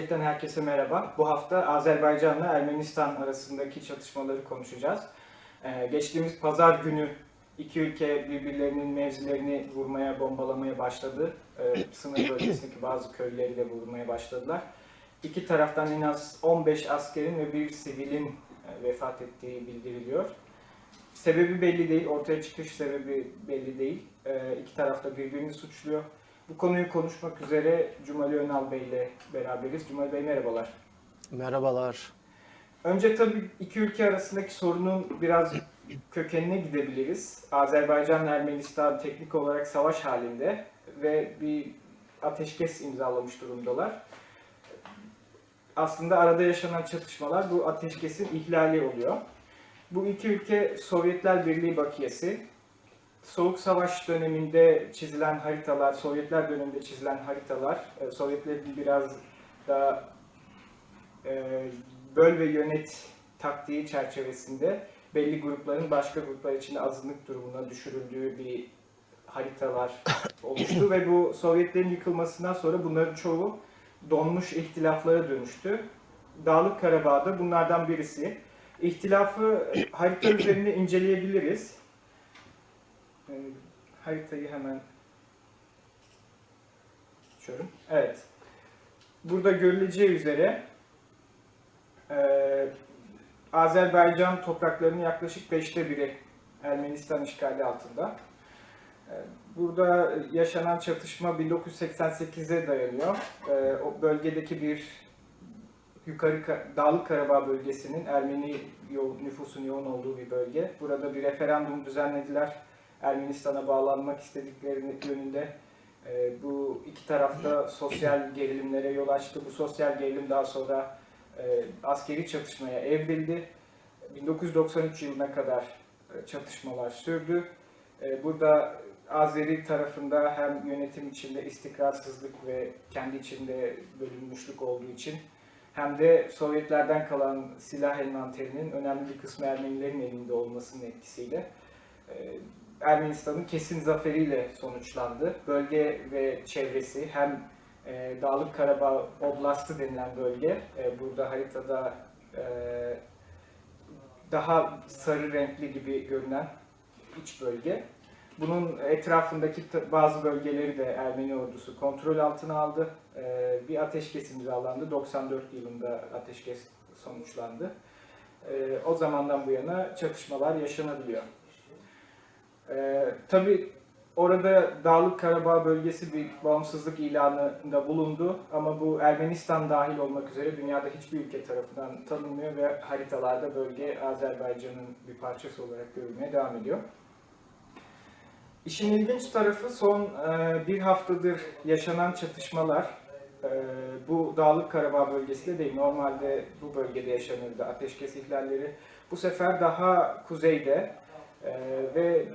Gelecekten herkese merhaba. Bu hafta Azerbaycan'la Ermenistan arasındaki çatışmaları konuşacağız. Ee, geçtiğimiz pazar günü iki ülke birbirlerinin mevzilerini vurmaya, bombalamaya başladı. Ee, sınır bölgesindeki bazı köyleri de vurmaya başladılar. İki taraftan en az 15 askerin ve bir sivilin e, vefat ettiği bildiriliyor. Sebebi belli değil, ortaya çıkış sebebi belli değil. Ee, iki taraf da birbirini suçluyor. Bu konuyu konuşmak üzere Cumali Önal Bey ile beraberiz. Cumali Bey merhabalar. Merhabalar. Önce tabii iki ülke arasındaki sorunun biraz kökenine gidebiliriz. Azerbaycan ve Ermenistan teknik olarak savaş halinde ve bir ateşkes imzalamış durumdalar. Aslında arada yaşanan çatışmalar bu ateşkesin ihlali oluyor. Bu iki ülke Sovyetler Birliği bakiyesi. Soğuk Savaş döneminde çizilen haritalar, Sovyetler döneminde çizilen haritalar, e, Sovyetlerin biraz daha e, böl ve yönet taktiği çerçevesinde belli grupların başka gruplar içinde azınlık durumuna düşürüldüğü bir haritalar oluştu ve bu Sovyetlerin yıkılmasından sonra bunların çoğu donmuş ihtilaflara dönüştü. Dağlık Karabağ'da bunlardan birisi. İhtilafı harita üzerinde inceleyebiliriz. Ee, haritayı hemen açıyorum. Evet. Burada görüleceği üzere ee, Azerbaycan topraklarının yaklaşık beşte biri Ermenistan işgali altında. Ee, Burada yaşanan çatışma 1988'e dayanıyor. Ee, O bölgedeki bir yukarı Ka- Dağlık Karabağ bölgesinin Ermeni nüfusun yoğun olduğu bir bölge. Burada bir referandum düzenlediler. Ermenistan'a bağlanmak istedikleri yönünde. Ee, Bu iki tarafta sosyal gerilimlere yol açtı. Bu sosyal gerilim daha sonra e, askeri çatışmaya evrildi. 1993 yılına kadar e, çatışmalar sürdü. E, Burada Azeri tarafında hem yönetim içinde istikrarsızlık ve kendi içinde bölünmüşlük olduğu için hem de Sovyetlerden kalan silah envanterinin önemli bir kısmı Ermenilerin elinde olmasının etkisiyle e, Ermenistan'ın kesin zaferiyle sonuçlandı. Bölge ve çevresi hem e, Dağlık Karabağ Oblastı denilen bölge, e, burada haritada e, daha sarı renkli gibi görünen iç bölge. Bunun etrafındaki bazı bölgeleri de Ermeni ordusu kontrol altına aldı. E, bir ateşkes imzalandı. 94 yılında ateşkes sonuçlandı. E, o zamandan bu yana çatışmalar yaşanabiliyor. E, tabii Orada Dağlık Karabağ bölgesi bir bağımsızlık ilanında bulundu ama bu Ermenistan dahil olmak üzere dünyada hiçbir ülke tarafından tanınmıyor ve haritalarda bölge Azerbaycan'ın bir parçası olarak görülmeye devam ediyor. İşin ilginç tarafı son e, bir haftadır yaşanan çatışmalar e, bu Dağlık Karabağ bölgesinde değil. Normalde bu bölgede yaşanırdı ateşkes ihlalleri. Bu sefer daha kuzeyde e, ve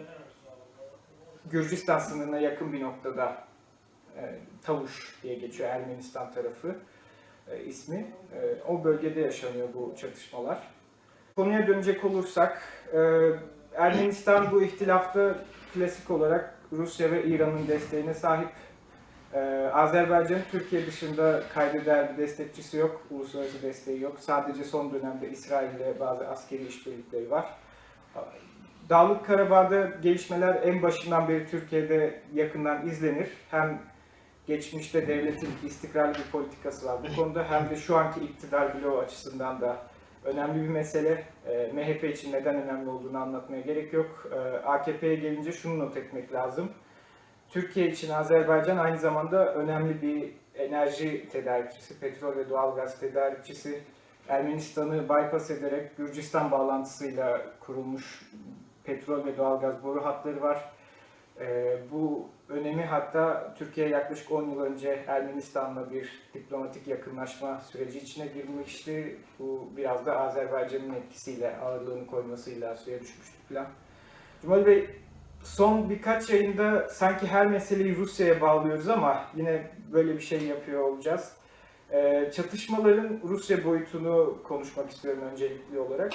Gürcistan sınırına yakın bir noktada e, Tavuş diye geçiyor Ermenistan tarafı e, ismi. E, o bölgede yaşanıyor bu çatışmalar. Konuya dönecek olursak, e, Ermenistan bu ihtilafta klasik olarak Rusya ve İran'ın desteğine sahip. E, Azerbaycan Türkiye dışında kaydeder bir destekçisi yok, uluslararası desteği yok. Sadece son dönemde İsrail ile bazı askeri işbirlikleri var. Dağlık Karabağ'da gelişmeler en başından beri Türkiye'de yakından izlenir. Hem geçmişte devletin istikrarlı bir politikası var bu konuda hem de şu anki iktidar bloğu açısından da önemli bir mesele. Ee, MHP için neden önemli olduğunu anlatmaya gerek yok. Ee, AKP'ye gelince şunu not etmek lazım. Türkiye için Azerbaycan aynı zamanda önemli bir enerji tedarikçisi, petrol ve doğalgaz tedarikçisi. Ermenistan'ı bypass ederek Gürcistan bağlantısıyla kurulmuş petrol ve doğalgaz boru hatları var. Ee, bu önemi hatta Türkiye yaklaşık 10 yıl önce Ermenistan'la bir diplomatik yakınlaşma süreci içine girmişti. Bu biraz da Azerbaycan'ın etkisiyle, ağırlığını koymasıyla suya düşmüştü falan. Cumali Bey, son birkaç yayında sanki her meseleyi Rusya'ya bağlıyoruz ama yine böyle bir şey yapıyor olacağız. Ee, çatışmaların Rusya boyutunu konuşmak istiyorum öncelikli olarak.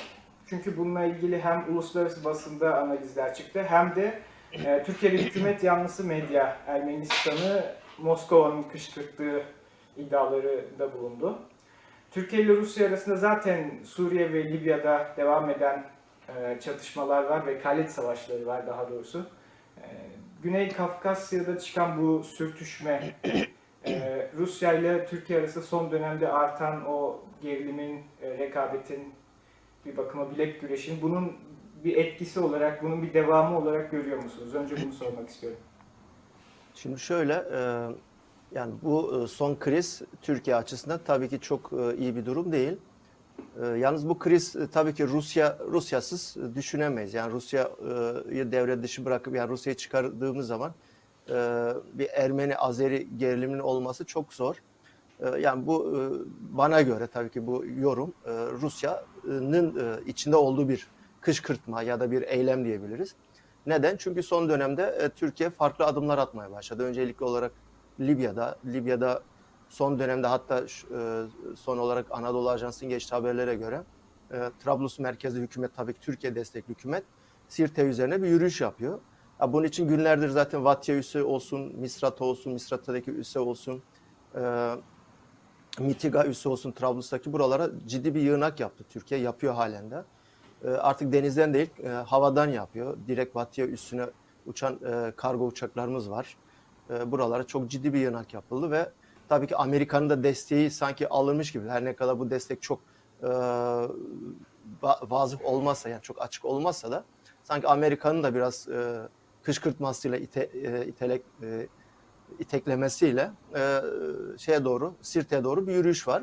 Çünkü bununla ilgili hem uluslararası basında analizler çıktı hem de e, Türkiye'de hükümet yanlısı medya Ermenistan'ı Moskova'nın kışkırttığı iddiaları da bulundu. Türkiye ile Rusya arasında zaten Suriye ve Libya'da devam eden e, çatışmalar var, vekalet savaşları var daha doğrusu. E, Güney Kafkasya'da çıkan bu sürtüşme, e, Rusya ile Türkiye arasında son dönemde artan o gerilimin, e, rekabetin, bir bakıma bilek güreşin bunun bir etkisi olarak, bunun bir devamı olarak görüyor musunuz? Önce bunu sormak istiyorum. Şimdi şöyle, e, yani bu e, son kriz Türkiye açısından tabii ki çok e, iyi bir durum değil. Yalnız bu kriz tabii ki Rusya Rusyasız düşünemeyiz. Yani Rusya'yı devre dışı bırakıp yani Rusya'yı çıkardığımız zaman bir Ermeni Azeri geriliminin olması çok zor. Yani bu bana göre tabii ki bu yorum Rusya'nın e, içinde olduğu bir kışkırtma ya da bir eylem diyebiliriz. Neden? Çünkü son dönemde e, Türkiye farklı adımlar atmaya başladı. Öncelikli olarak Libya'da, Libya'da son dönemde hatta son olarak Anadolu Ajansı'nın geçtiği haberlere göre Trablus merkezli hükümet tabii ki Türkiye destekli hükümet Sirte üzerine bir yürüyüş yapıyor. Ya bunun için günlerdir zaten Vatya üsse olsun, Misrata olsun, Misrata'daki üsse olsun, Mitiga üsse olsun, Trablus'taki buralara ciddi bir yığınak yaptı. Türkiye yapıyor halen de. E, artık denizden değil, e, havadan yapıyor. Direkt Vatya üstüne uçan e, kargo uçaklarımız var. E, buralara çok ciddi bir yığınak yapıldı ve tabii ki Amerika'nın da desteği sanki alınmış gibi. Her ne kadar bu destek çok va- vazıf olmazsa yani çok açık olmazsa da sanki Amerika'nın da biraz kışkırtmasıyla ite, itelek, iteklemesiyle e, şeye doğru, Sirte'ye doğru bir yürüyüş var.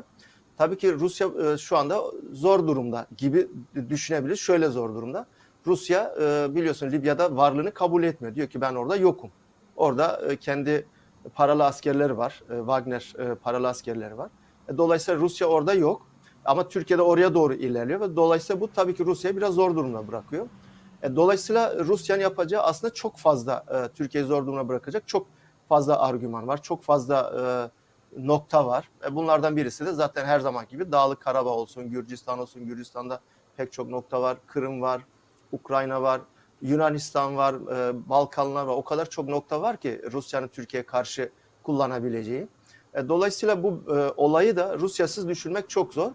Tabii ki Rusya e, şu anda zor durumda gibi düşünebiliriz. Şöyle zor durumda. Rusya e, biliyorsun Libya'da varlığını kabul etmiyor. Diyor ki ben orada yokum. Orada e, kendi paralı askerleri var. E, Wagner e, paralı askerleri var. E, Dolayısıyla Rusya orada yok. Ama Türkiye'de oraya doğru ilerliyor ve dolayısıyla bu tabii ki Rusya'yı biraz zor durumda bırakıyor. E, Dolayısıyla Rusya'nın yapacağı aslında çok fazla e, Türkiye'yi zor durumda bırakacak çok fazla argüman var. Çok fazla e, nokta var. E, bunlardan birisi de zaten her zaman gibi Dağlık Karabağ olsun, Gürcistan olsun. Gürcistan'da pek çok nokta var. Kırım var, Ukrayna var, Yunanistan var, e, Balkanlar var. O kadar çok nokta var ki Rusya'nın Türkiye'ye karşı kullanabileceği. E, dolayısıyla bu e, olayı da Rusyasız düşünmek çok zor.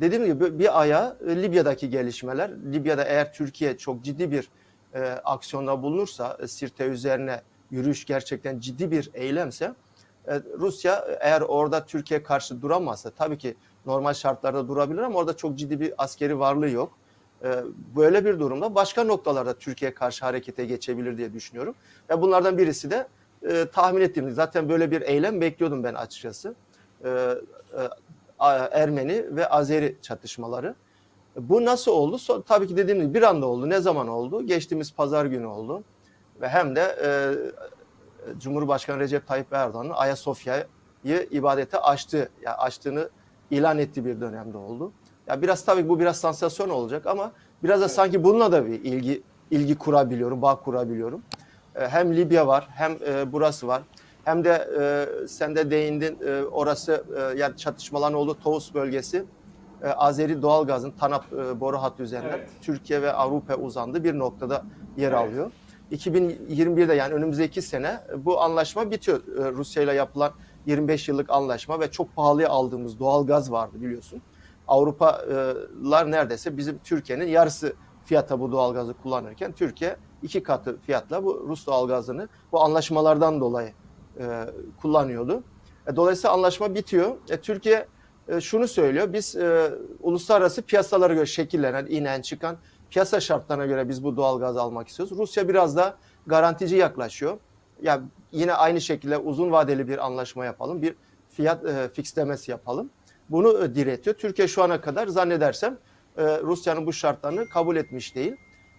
Dediğim gibi bir aya e, Libya'daki gelişmeler, Libya'da eğer Türkiye çok ciddi bir e, aksiyonda bulunursa, e, Sirte üzerine yürüyüş gerçekten ciddi bir eylemse, e, Rusya eğer orada Türkiye karşı duramazsa, tabii ki normal şartlarda durabilir ama orada çok ciddi bir askeri varlığı yok. E, Böyle bir durumda başka noktalarda Türkiye karşı harekete geçebilir diye düşünüyorum. Ve bunlardan birisi de e, tahmin ettiğim zaten böyle bir eylem bekliyordum ben açıkçası. Ermeni ve Azeri çatışmaları. Bu nasıl oldu? Tabii ki dediğim gibi bir anda oldu. Ne zaman oldu? Geçtiğimiz pazar günü oldu. Ve hem de e, Cumhurbaşkanı Recep Tayyip Erdoğan'ın Ayasofya'yı ibadete açtı, yani açtığını ilan ettiği bir dönemde oldu. Ya biraz tabii bu biraz sansasyon olacak ama biraz da sanki bununla da bir ilgi ilgi kurabiliyorum, bağ kurabiliyorum. E, Hem Libya var, hem e, burası var. Hem de e, sen de değindin e, orası e, yani çatışmaların olduğu Tovuz bölgesi e, Azeri doğalgazın Tanap e, boru hattı üzerinden Evet. Türkiye ve Avrupa uzandığı bir noktada yer Evet. alıyor. 2021'de yani önümüzdeki sene bu anlaşma bitiyor. E, Rusya ile yapılan 25 yıllık anlaşma ve çok pahalıya aldığımız doğalgaz vardı biliyorsun. Avrupalılar neredeyse bizim Türkiye'nin yarısı fiyata bu doğalgazı kullanırken Türkiye iki katı fiyatla bu Rus doğalgazını bu anlaşmalardan dolayı e, kullanıyordu. E, dolayısıyla anlaşma bitiyor. E, Türkiye e, şunu söylüyor. Biz e, uluslararası piyasalara göre şekillenen, inen, çıkan piyasa şartlarına göre biz bu doğalgazı almak istiyoruz. Rusya biraz da garantici yaklaşıyor. Ya yine aynı şekilde uzun vadeli bir anlaşma yapalım, bir fiyat e, fixlemesi yapalım. Bunu e, diretiyor. Türkiye şu ana kadar zannedersem e, Rusya'nın bu şartlarını kabul etmiş değil.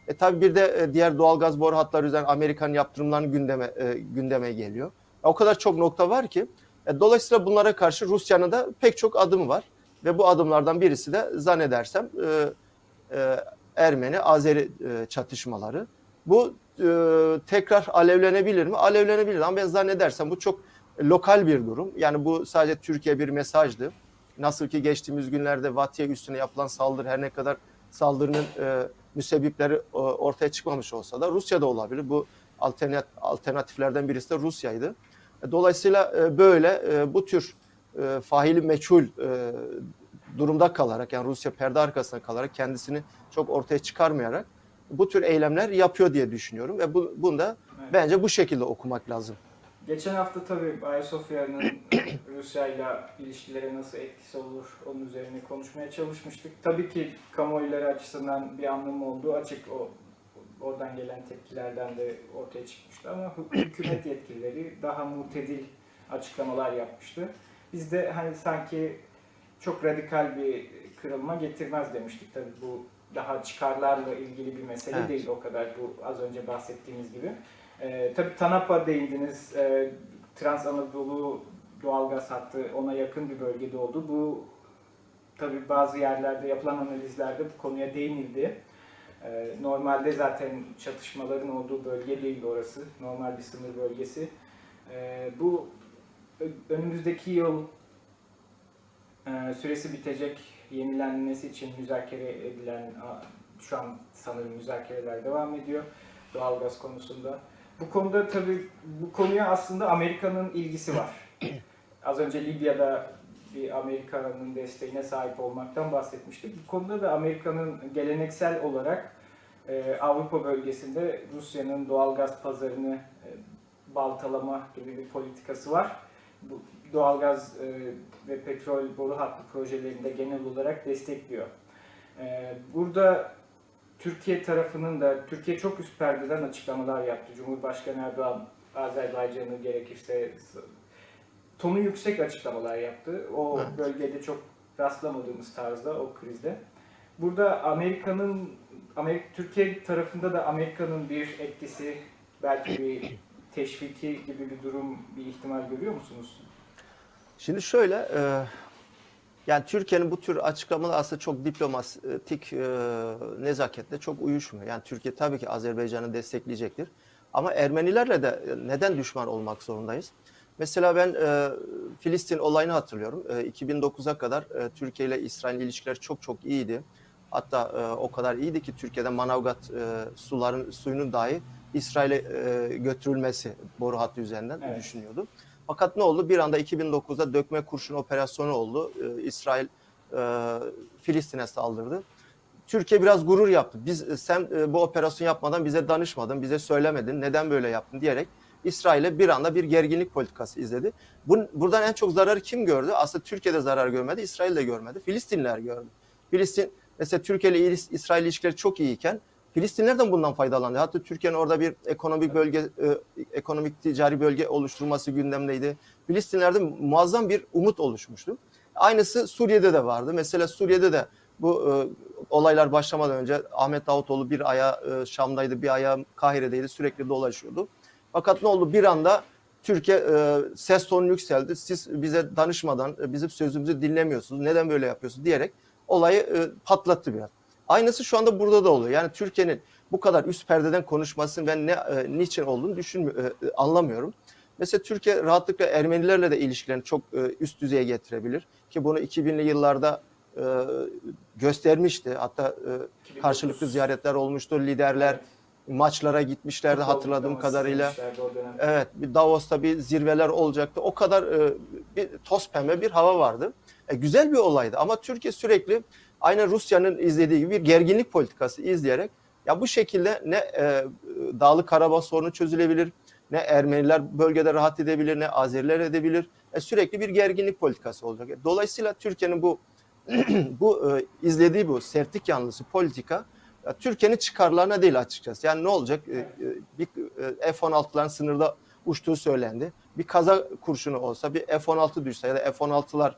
E tabii bir de e, diğer doğalgaz boru hatları üzerinden Amerikan yaptırımlarının gündeme e, gündeme geliyor. O kadar çok nokta var ki e, dolayısıyla bunlara karşı Rusya'nın da pek çok adım var ve bu adımlardan birisi de zannedersem e, e, Ermeni Azeri e, çatışmaları. Bu e, tekrar alevlenebilir mi? Alevlenebilir ama ben zannedersem bu çok lokal bir durum. Yani bu sadece Türkiye bir mesajdı. Nasıl ki geçtiğimiz günlerde Vatya üstüne yapılan saldırı her ne kadar saldırının e, müsebbipleri e, ortaya çıkmamış olsa da Rusya'da olabilir. Bu alternat, alternatiflerden birisi de Rusya'ydı. Dolayısıyla böyle bu tür e, faili meçhul durumda kalarak yani Rusya perde arkasında kalarak kendisini çok ortaya çıkarmayarak bu tür eylemler yapıyor diye düşünüyorum ve bu, bunu da Evet. bence bu şekilde okumak lazım. Geçen hafta tabii Ayasofya'nın Rusya'yla ilişkilere nasıl etkisi olur onun üzerine konuşmaya çalışmıştık. Tabii ki kamuoyları açısından bir anlamı olduğu açık o oradan gelen tepkilerden de ortaya çıkmıştı ama hü- hükümet yetkilileri daha mutedil açıklamalar yapmıştı. Biz de hani sanki çok radikal bir kırılma getirmez demiştik. Tabii bu daha çıkarlarla ilgili bir mesele Evet. değil o kadar bu az önce bahsettiğimiz gibi. Ee, tabii TANAP'a değindiniz. Ee, Trans Anadolu doğalgaz hattı ona yakın bir bölgede oldu. Bu tabii bazı yerlerde yapılan analizlerde bu konuya değinildi. Ee, normalde zaten çatışmaların olduğu bölge değil orası. Normal bir sınır bölgesi. Ee, bu önümüzdeki yıl e, süresi bitecek yenilenmesi için müzakere edilen şu an sanırım müzakereler devam ediyor doğalgaz konusunda. Bu konuda tabii bu konuya aslında Amerika'nın ilgisi var. Az önce Libya'da bir Amerika'nın desteğine sahip olmaktan bahsetmiştik. Bu konuda da Amerika'nın geleneksel olarak e, Avrupa bölgesinde Rusya'nın doğalgaz pazarını e, baltalama gibi bir politikası var. Bu doğalgaz e, ve petrol boru hattı projelerinde genel olarak destekliyor. E, burada Türkiye tarafının da, Türkiye çok üst perdeden açıklamalar yaptı. Cumhurbaşkanı Erdoğan Azerbaycan'ı gerekirse tonu yüksek açıklamalar yaptı. O Evet. bölgede çok rastlamadığımız tarzda o krizde. Burada Amerika'nın Amerika Türkiye tarafında da Amerika'nın bir etkisi belki bir teşviki gibi bir durum, bir ihtimal görüyor musunuz? Şimdi şöyle, e, yani Türkiye'nin bu tür açıklamalar aslında çok diplomatik e, nezaketle çok uyuşmuyor. Yani Türkiye tabii ki Azerbaycan'ı destekleyecektir. Ama Ermenilerle de neden düşman olmak zorundayız? Mesela ben e, Filistin olayını hatırlıyorum. E, 2009'a kadar e, Türkiye ile İsrail ilişkiler çok çok iyiydi. Hatta e, o kadar iyiydi ki Türkiye'de Manavgat e, suların suyunun dahi İsrail'e e, götürülmesi boru hattı üzerinden Evet. düşünüyordu. Fakat ne oldu? Bir anda 2009'da dökme kurşun operasyonu oldu. Ee, İsrail e, Filistin'e saldırdı. Türkiye biraz gurur yaptı. Biz e, sen e, bu operasyon yapmadan bize danışmadın, bize söylemedin, neden böyle yaptın diyerek İsrail'e bir anda bir gerginlik politikası izledi. Bun, buradan en çok zararı kim gördü? Aslında Türkiye'de zarar görmedi, İsrail de görmedi. Filistinliler gördü. Filistin mesela Türkiye ile İsrail ilişkileri çok iyiyken Filistinler de bundan faydalandı. Hatta Türkiye'nin orada bir ekonomik bölge, e, ekonomik ticari bölge oluşturulması gündemdeydi. Filistinlerde muazzam bir umut oluşmuştu. Aynısı Suriye'de de vardı. Mesela Suriye'de de bu e, olaylar başlamadan önce Ahmet Davutoğlu bir aya e, Şam'daydı, bir aya Kahire'deydi. Sürekli dolaşıyordu. Fakat ne oldu? Bir anda Türkiye e, ses tonu yükseldi. Siz bize danışmadan e, bizim sözümüzü dinlemiyorsunuz. Neden böyle yapıyorsunuz diyerek olayı e, patlattı biraz. Aynısı şu anda burada da oluyor. Yani Türkiye'nin bu kadar üst perdeden konuşmasının ben ne e, niçin olduğunu düşün e, e, anlamıyorum. Mesela Türkiye rahatlıkla Ermenilerle de ilişkilerini çok e, üst düzeye getirebilir ki bunu 2000'li yıllarda e, göstermişti. Hatta e, 2009 karşılıklı ziyaretler olmuştu. Liderler Evet. maçlara gitmişlerdi Futbol hatırladığım kadarıyla. Evet, bir Davos'ta bir zirveler olacaktı. O kadar e, bir toz pembe bir hava vardı. E, güzel bir olaydı ama Türkiye sürekli aynı Rusya'nın izlediği gibi bir gerginlik politikası izleyerek ya bu şekilde ne e, Dağlık Karabağ sorunu çözülebilir, ne Ermeniler bölgede rahat edebilir, ne Azeriler edebilir. E, sürekli bir gerginlik politikası olacak. E, Dolayısıyla Türkiye'nin bu bu e, izlediği bu sertlik yanlısı politika Türkiye'nin çıkarlarına değil açıkçası. Yani ne olacak? E, e, bir e, F-16'ların sınırda uçtuğu söylendi. Bir kaza kurşunu olsa, bir F-16 düşse ya da F-16'lar e,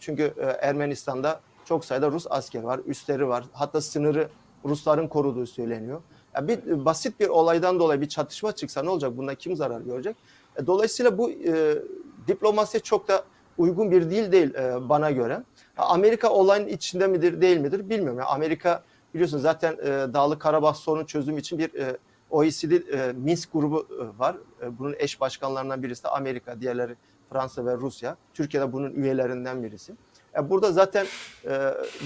çünkü e, Ermenistan'da çok sayıda Rus askeri var, üsleri var. Hatta sınırı Rusların koruduğu söyleniyor. Ya bir e, basit bir olaydan dolayı bir çatışma çıksa ne olacak? Bunda kim zarar görecek? E, dolayısıyla bu e, diplomasiye çok da uygun bir dil değil e, bana göre. Amerika olayın içinde midir değil midir bilmiyorum. Yani Amerika biliyorsunuz zaten e, Dağlık Karabağ sorunu çözüm için bir e, OECD e, Minsk grubu e, var. E, bunun eş başkanlarından birisi de Amerika, diğerleri Fransa ve Rusya. Türkiye de bunun üyelerinden birisi. E, burada zaten e,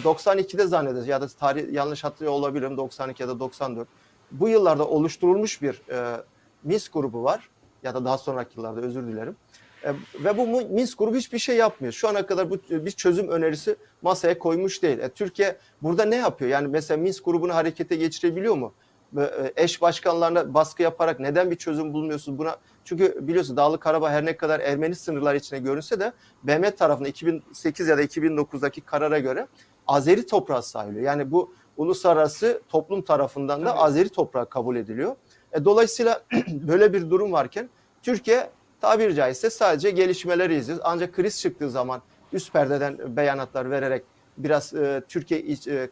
92'de zannediyoruz ya da tarih yanlış hatırlıyor olabilirim 92 ya da 94. Bu yıllarda oluşturulmuş bir e, Minsk grubu var ya da daha sonraki yıllarda özür dilerim. E, ve bu Minsk grubu hiçbir şey yapmıyor. Şu ana kadar bu bir çözüm önerisi masaya koymuş değil. E, Türkiye burada ne yapıyor? Yani mesela Minsk grubunu harekete geçirebiliyor mu? E, Eş başkanlarına baskı yaparak neden bir çözüm bulmuyorsunuz buna? Çünkü biliyorsun Dağlık Karabağ her ne kadar Ermeni sınırlar içine görünse de BM tarafında 2008 ya da 2009'daki karara göre Azeri toprağı sayılıyor. Yani bu uluslararası toplum tarafından da Tabii. Azeri toprağı kabul ediliyor. E, dolayısıyla böyle bir durum varken Türkiye tabiri caizse sadece gelişmeleri izliyor. Ancak kriz çıktığı zaman üst perdeden beyanatlar vererek biraz e, Türkiye iç, e, e,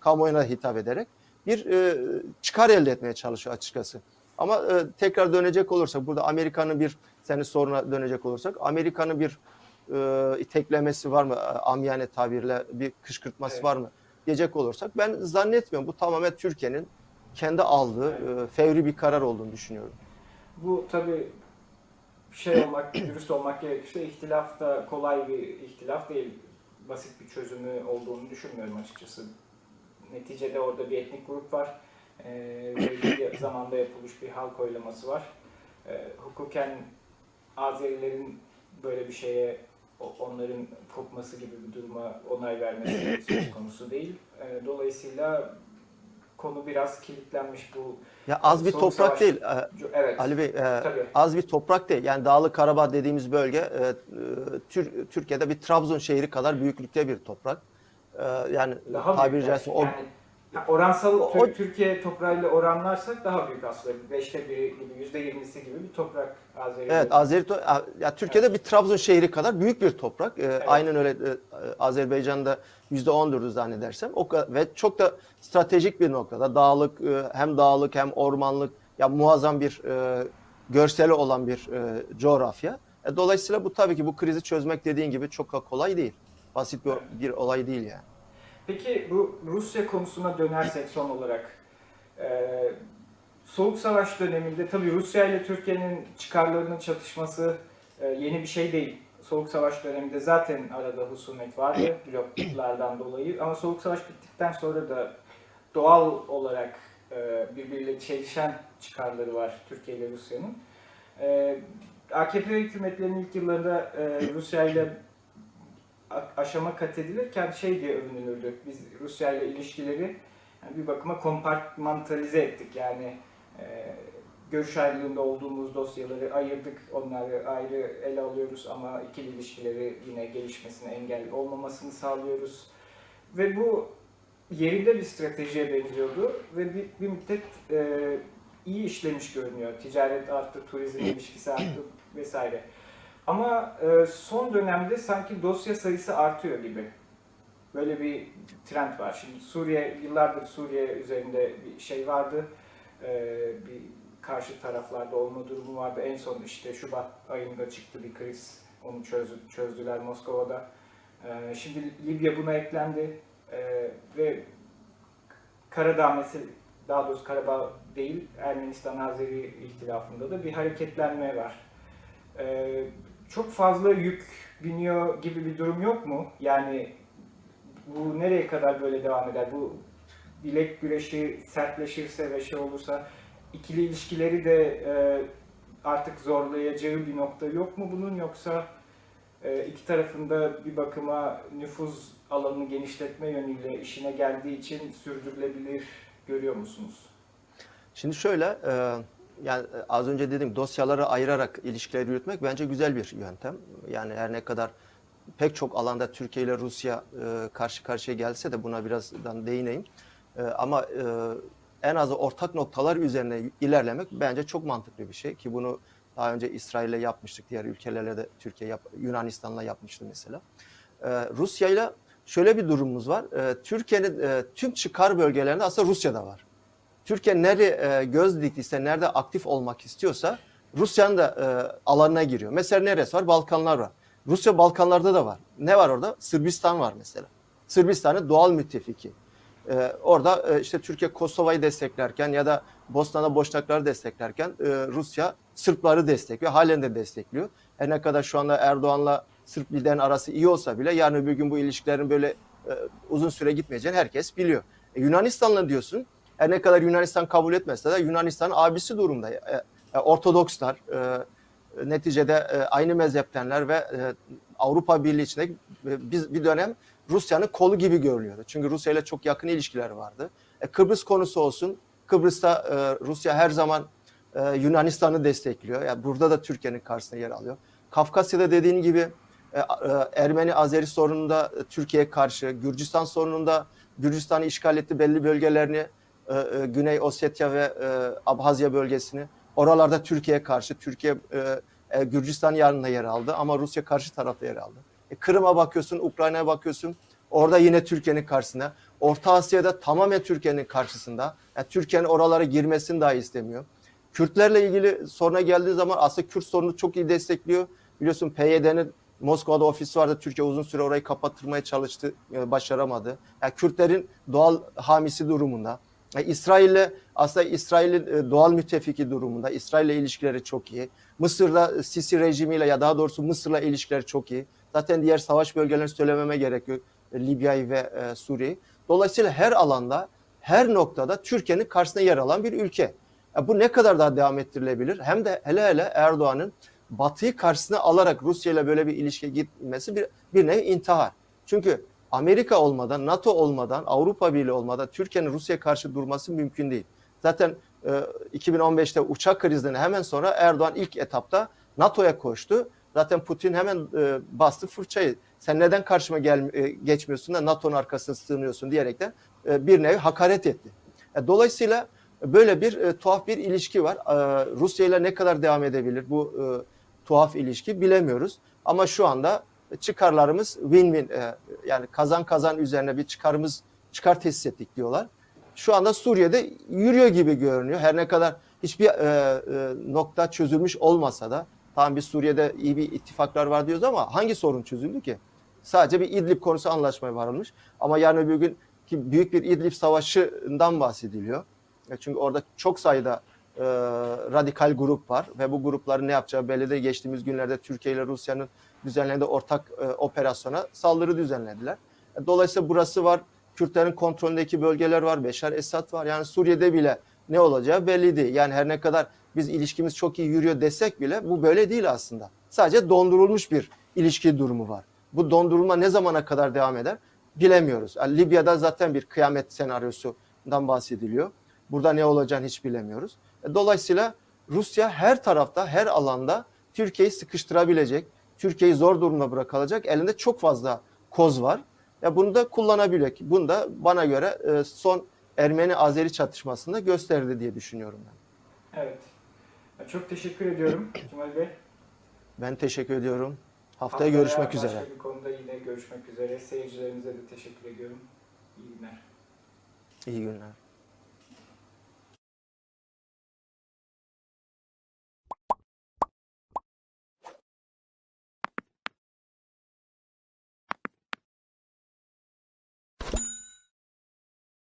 kamuoyuna hitap ederek bir e, çıkar elde etmeye çalışıyor açıkçası. Ama e, tekrar dönecek olursak burada Amerika'nın bir senin soruna dönecek olursak Amerika'nın bir e, iteklemesi var mı? E, Amiyane tabirle bir kışkırtması Evet. var mı? Diyecek olursak ben zannetmiyorum. Bu tamamen Türkiye'nin kendi aldığı e, fevri bir karar olduğunu düşünüyorum. Bu tabii şey olmak, dürüst olmak gerekirse ihtilaf da kolay bir ihtilaf değil. Basit bir çözümü olduğunu düşünmüyorum açıkçası. Neticede orada bir etnik grup var. Belli bir zamanda yapılmış bir halk oylaması var. Ee, hukuken Azerilerin böyle bir şeye o- onların kopması gibi bir duruma onay vermesi söz konusu değil. Ee, dolayısıyla konu biraz kilitlenmiş bu. Ya az bir toprak savaş- değil. e, Evet. Ali Bey e, Tabii. az bir toprak değil. Yani Dağlık Karabağ dediğimiz bölge e, e, Tür- Türkiye'de bir Trabzon şehri kadar büyüklükte bir toprak. E, yani Daha tabiri caizse o yani, ya oransal O- Tür- Türkiye toprağıyla oranlarsak daha büyük aslında. Beşte biri gibi, yüzde yirmisi gibi bir toprak Azeri. Evet, Azeri to- ya Türkiye'de bir Trabzon şehri kadar büyük bir toprak. Ee, Aynen öyle e, Azerbaycan'da yüzde 14'ü zannedersem. O ve çok da stratejik bir noktada. Dağlık e, hem dağlık hem ormanlık ya muazzam bir e, görseli olan bir e, coğrafya. E, dolayısıyla bu tabii ki bu krizi çözmek dediğin gibi çok da kolay değil. Basit bir, bir olay değil yani. Peki bu Rusya konusuna dönersek son olarak. Ee, Soğuk Savaş döneminde tabii Rusya ile Türkiye'nin çıkarlarının çatışması e, yeni bir şey değil. Soğuk Savaş döneminde zaten arada husumet vardı bloklardan dolayı. Ama Soğuk Savaş bittikten sonra da doğal olarak e, birbiriyle çelişen çıkarları var Türkiye ile Rusya'nın. E, AKP hükümetlerinin ilk yıllarında e, Rusya ile aşama kat edilirken şey diye övünülürdü. Biz Rusya ile ilişkileri yani bir bakıma kompartmantalize ettik. Yani e, görüş ayrılığında olduğumuz dosyaları ayırdık. Onları ayrı ele alıyoruz ama ikili ilişkileri yine gelişmesine engel olmamasını sağlıyoruz. Ve bu yerinde bir stratejiye benziyordu ve bir, bir müddet e, iyi işlemiş görünüyor. Ticaret arttı, turizm ilişkisi arttı vesaire. Ama e, son dönemde sanki dosya sayısı artıyor gibi. Böyle bir trend var. Şimdi Suriye, yıllardır Suriye üzerinde bir şey vardı. E, bir karşı taraflarda olma durumu vardı. En son işte Şubat ayında çıktı bir kriz. Onu çöz, çözdüler Moskova'da. E, şimdi Libya buna eklendi. E, ve Karadağ mesele, daha doğrusu Karabağ değil, Ermenistan-Azeri ihtilafında da bir hareketlenme var. Ee, çok fazla yük biniyor gibi bir durum yok mu? Yani bu nereye kadar böyle devam eder? Bu bilek güreşi sertleşirse ve şey olursa ikili ilişkileri de e, artık zorlayacağı bir nokta yok mu bunun yoksa e, iki tarafında bir bakıma nüfuz alanını genişletme yönüyle işine geldiği için sürdürülebilir görüyor musunuz? Şimdi şöyle, e, yani az önce dedim dosyaları ayırarak ilişkileri yürütmek bence güzel bir yöntem. Yani her ne kadar pek çok alanda Türkiye ile Rusya e, karşı karşıya gelse de buna birazdan değineyim. E, ama e, en az ortak noktalar üzerine ilerlemek bence çok mantıklı bir şey ki bunu daha önce İsrail'le yapmıştık, diğer ülkelerle de Türkiye, yap, Yunanistan'la yapmıştı mesela. E, Rusya ile şöyle bir durumumuz var. E, Türkiye'nin e, tüm çıkar bölgelerinde aslında Rusya'da var. Türkiye nereye e, göz diktiyse, nerede aktif olmak istiyorsa Rusya'nın da e, alanına giriyor. Mesela neresi var? Balkanlar var. Rusya Balkanlarda da var. Ne var orada? Sırbistan var mesela. Sırbistan'ın doğal müttefiki. E, orada e, işte Türkiye Kosova'yı desteklerken ya da Bosna'da Boşnakları desteklerken e, Rusya Sırpları destekliyor. Halen de destekliyor. Her ne kadar şu anda Erdoğan'la Sırp liderin arası iyi olsa bile yarın öbür gün bu ilişkilerin böyle e, uzun süre gitmeyeceğini herkes biliyor. E, Yunanistan'la diyorsun. Her ne kadar Yunanistan kabul etmese de Yunanistan'ın abisi durumda. E, e, Ortodokslar, e, e, neticede e, aynı mezheptenler ve e, Avrupa Birliği içinde e, biz bir dönem Rusya'nın kolu gibi görülüyordu. Çünkü Rusya ile çok yakın ilişkiler vardı. E, Kıbrıs konusu olsun. Kıbrıs'ta e, Rusya her zaman e, Yunanistan'ı destekliyor. Yani burada da Türkiye'nin karşısında yer alıyor. Kafkasya'da dediğin gibi e, e, Ermeni-Azeri sorununda e, Türkiye'ye karşı, Gürcistan sorununda Gürcistan'ı işgal etti belli bölgelerini, e, e, Güney Ossetya ve e, Abhazya bölgesini. Oralarda Türkiye'ye karşı, Türkiye Gürcistan yanında yer aldı ama Rusya karşı tarafta yer aldı. E, Kırım'a bakıyorsun, Ukrayna'ya bakıyorsun, orada yine Türkiye'nin karşısında. Orta Asya'da tamamen Türkiye'nin karşısında. Yani Türkiye'nin oralara girmesini dahi istemiyor. Kürtlerle ilgili soruna geldiği zaman aslında Kürt sorunu çok iyi destekliyor. Biliyorsun PYD'nin Moskova'da ofisi vardı. Türkiye uzun süre orayı kapattırmaya çalıştı, başaramadı. Yani Kürtlerin doğal hamisi durumunda. Yani İsrail'le aslında İsrail'in e, doğal müttefiki durumunda. İsrail'le ilişkileri çok iyi. Mısır'da Sisi rejimiyle ya daha doğrusu Mısır'la ilişkileri çok iyi. Zaten diğer savaş bölgelerini söylememe gerek yok. E, Libya'yı ve e, Suriye'yi. Dolayısıyla her alanda, her noktada Türkiye'nin karşısında yer alan bir ülke. Ya bu ne kadar daha devam ettirilebilir? Hem de hele hele Erdoğan'ın Batı'yı karşısına alarak Rusya ile böyle bir ilişkiye gitmesi bir, bir nevi intihar. Çünkü Amerika olmadan, NATO olmadan, Avrupa Birliği olmadan Türkiye'nin Rusya'ya karşı durması mümkün değil. Zaten e, 2015'te uçak krizinden hemen sonra Erdoğan ilk etapta NATO'ya koştu. Zaten Putin hemen e, bastı fırçayı. Sen neden karşıma gel, e, geçmiyorsun da NATO'nun arkasına sığınıyorsun diyerekten e, bir nevi hakaret etti. E, dolayısıyla böyle bir e, tuhaf bir ilişki var. E, Rusya ile ne kadar devam edebilir bu e, tuhaf ilişki bilemiyoruz. Ama şu anda çıkarlarımız win-win e, yani kazan kazan üzerine bir çıkarımız çıkar tesis ettik diyorlar. Şu anda Suriye'de yürüyor gibi görünüyor. Her ne kadar hiçbir e, e, nokta çözülmüş olmasa da tamam biz Suriye'de iyi bir ittifaklar var diyoruz ama hangi sorun çözüldü ki? Sadece bir İdlib konusu anlaşmaya varılmış. Ama yarın öbür gün ki büyük bir İdlib savaşından bahsediliyor. E, Çünkü orada çok sayıda e, radikal grup var ve bu grupların ne yapacağı belli de geçtiğimiz günlerde Türkiye ile Rusya'nın düzenlediği ortak e, operasyona saldırı düzenlediler. E, dolayısıyla burası var. Kürtlerin kontrolündeki bölgeler var. Beşar Esad var. Yani Suriye'de bile ne olacağı belli değil. Yani her ne kadar biz ilişkimiz çok iyi yürüyor desek bile bu böyle değil aslında. Sadece dondurulmuş bir ilişki durumu var. Bu dondurulma ne zamana kadar devam eder bilemiyoruz. Yani Libya'da zaten bir kıyamet senaryosundan bahsediliyor. Burada ne olacağını hiç bilemiyoruz. E, Dolayısıyla Rusya her tarafta, her alanda Türkiye'yi sıkıştırabilecek, Türkiye'yi zor durumda bırakılacak. Elinde çok fazla koz var. Ya bunu da kullanabilecek. Bunu da bana göre e, son Ermeni-Azeri çatışmasında gösterdi diye düşünüyorum ben. Evet. Çok teşekkür ediyorum Kemal Bey. Ben teşekkür ediyorum. Haftaya Haftaya görüşmek başka üzere. bir konuda yine görüşmek üzere. Seyircilerimize de teşekkür ediyorum. İyi günler. İyi günler.